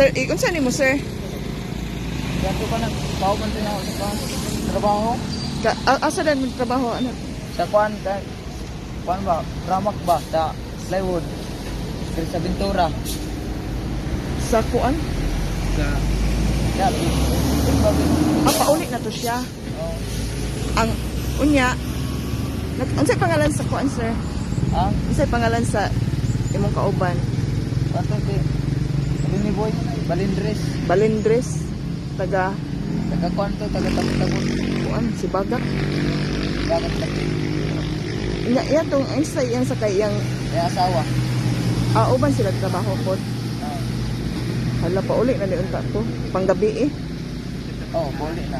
Sir, eh, unsa nimo sir? Yato ka nag pauman din ako sa kwan. Trabaho. Ka, a- asa dan mo trabaho ano? Sa kwan ka. Kwan ba? Ramak ba? Sa plywood. Sa Ventura. Sa kuan? Sa... Ito ba? Ah, na to siya. Oh. Ang unya nag unsay pangalan sa kuan sir? Ah, Unsay pangalan sa imong kauban? kato di. Ni boy, Balindres. Balindres taga Taga kwan to, taga tapos-tapos. kuan si Bagak. Bakit lagi? Nya iya tong unsay yang sa kay yang May asawa. ah, uban sila trabaho pod. Ah. Hala pauli na ni unta to. Panggabi eh. Oh, boli na.